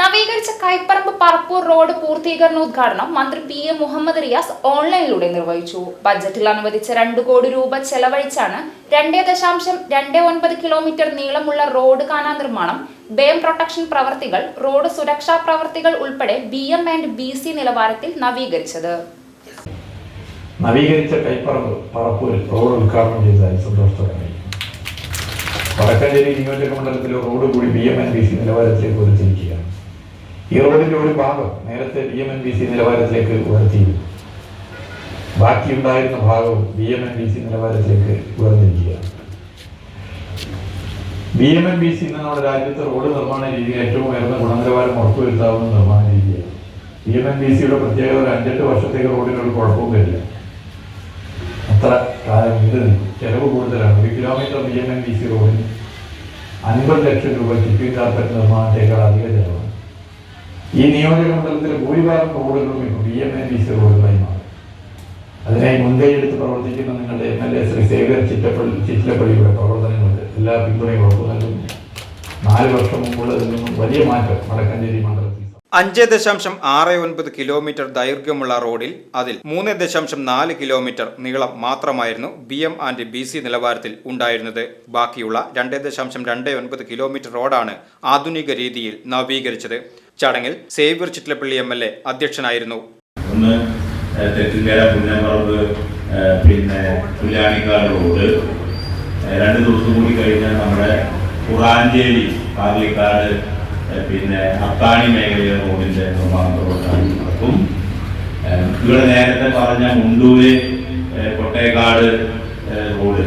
നവീകരിച്ച കൈപ്പറമ്പ് പറപ്പൂർ റോഡ് പൂർത്തീകരണോദ്ഘാടനം മന്ത്രി P A Muhammad Riyas ഓൺലൈനിലൂടെ നിർവഹിച്ചു. ബജറ്റിൽ അനുവദിച്ച രണ്ട് കോടി രൂപ ചെലവഴിച്ചാണ് രണ്ടേ ദശാംശം രണ്ട് ഒൻപത് കിലോമീറ്റർ നീളമുള്ള റോഡ് കാനാ നിർമ്മാണം. ബേം പ്രൊട്ടക്ഷൻ പ്രവർത്തികൾ റോഡ് സുരക്ഷാ പ്രവർത്തികൾ ഉൾപ്പെടെ B M and B C നിലവാരത്തിൽ നവീകരിച്ചത്. നവീകരിച്ച കൈപ്പറമ്പ് പറപ്പൂരിൽ റോഡ് ഉദ്ഘാടനം ചെയ്തതായി സന്തോഷത്തോടെ. വടക്കാഞ്ചേരി നിയോജക മണ്ഡലത്തിലെ റോഡ് കൂടി B M and B C നിലവാരത്തിലേക്ക് ഉയർത്തിയിരിക്കുകയാണ്. ഈ റോഡിന്റെ ഒരു ഭാഗം നേരത്തെ B M and B C നിലവാരത്തിലേക്ക് ഉയർത്തിയിരുന്നു. ബാക്കിയുണ്ടായിരുന്ന ഭാഗവും B M and B C നിലവാരത്തിലേക്ക് ഉയർന്നിരിക്കുകയാണ്. B M and B C എന്ന നമ്മുടെ രാജ്യത്തെ റോഡ് നിർമ്മാണ രീതിയിൽ ഏറ്റവും ഉയർന്ന ഗുണനിലവാരം ഉറപ്പുവരുത്താവുന്ന നിർമ്മാണ രീതിയാണ്. ബി എം എൻ ബി സിയുടെ പ്രത്യേകത ഒരു അഞ്ചെട്ട് വർഷത്തേക്ക് റോഡിനൊരു കുഴപ്പവും വരില്ല അത്ര കാലം നിൽക്കും ചെലവ് കൂടുതലാണ്. ഒരു kilometre B M and B C റോഡിന് അൻപത് ലക്ഷം രൂപ ചിപ്പിംഗ് കാർപ്പറ്റ് നിർമ്മാണത്തേക്കാൾ അധിക ചെലവാണ്. ഈ നിയോജക മണ്ഡലത്തിലെ ഭൂരിഭാഗം റോഡുകളും ഇപ്പോൾ B M and B C റോഡുകളായി മാറും. അതിനായി മുൻകൈ എടുത്ത് പ്രവർത്തിക്കുന്ന നിങ്ങളുടെ M L A Shri Xavier Chittappally ചിറ്റിലപ്പള്ളിയുടെ പ്രവർത്തനങ്ങൾക്ക് എല്ലാ പിന്തുണയും ഉറപ്പു നൽകുന്നു നാല് വർഷം മുമ്പുള്ളതിൽ നിന്നും വലിയ മാറ്റം വടക്കഞ്ചേരി മണ്ഡലത്തിൽ അഞ്ച് ദശാംശം ആറ് ഒൻപത് കിലോമീറ്റർ ദൈർഘ്യമുള്ള റോഡിൽ അതിൽ മൂന്ന് ദശാംശം നാല് കിലോമീറ്റർ നീളം മാത്രമായിരുന്നു B M and B C നിലവാരത്തിൽ ഉണ്ടായിരുന്നത്. ബാക്കിയുള്ള രണ്ട് ദശാംശം രണ്ട് ഒൻപത് കിലോമീറ്റർ റോഡാണ് ആധുനിക രീതിയിൽ നവീകരിച്ചത്. ചടങ്ങിൽ Xavier Chittilappilly M L A അധ്യക്ഷനായിരുന്നു. പിന്നെ റോഡ്. രണ്ട് കൂടി കഴിഞ്ഞാൽ നമ്മുടെ പിന്നെ അത്താണി മേഖലയിലെ റോഡിന്റെ നിർമ്മാണ പ്രവർത്തനം നടക്കും. ഇവിടെ നേരത്തെ പറഞ്ഞ മുണ്ടൂര് കൊട്ടേക്കാട് റോഡ്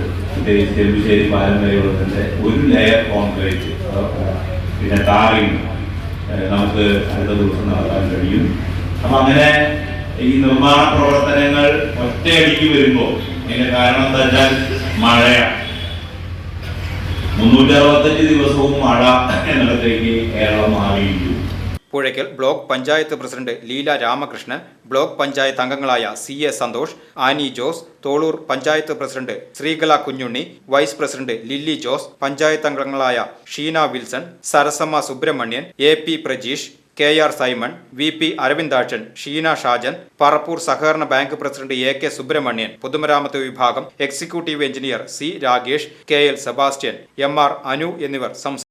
ചെറുശ്ശേരി പാലം വരെയുള്ളതിന്റെ ഒരു ലെയർ കോൺക്രീറ്റ് പിന്നെ ടാറിങ് നമുക്ക് അടുത്ത ദിവസം നടത്താൻ കഴിയും. അപ്പൊ അങ്ങനെ ഈ നിർമ്മാണ പ്രവർത്തനങ്ങൾ ഒറ്റയടിക്ക് വരുമ്പോൾ ഇതിന്റെ കാരണം എന്താ വെച്ചാൽ മഴയാണ്. മുന്നൂറ്റി അറുപത്തഞ്ച് ദിവസവും മഴ എന്നിടത്തേക്ക് Keralam മാറിയിരിക്കും Puzhakkal block panchayat president Leela Ramakrishnan block panchayat അംഗങ്ങളായ C A Santhosh Annie Jose Tholur panchayat president Sreekala Kunjunni vice president Lilly Jose panchayat അംഗങ്ങളായ Sheena Wilson Sarasamma Subramanian A P Prajeesh K R Simon V P Aravindakshan Sheena Shajan Parappur സഹകരണ bank president A K Subramanian പൊതുമരാമത്ത് വിഭാഗം executive engineer C Ragesh K L Sebastian M R Anu എന്നിവർ സംസാരിച്ചു.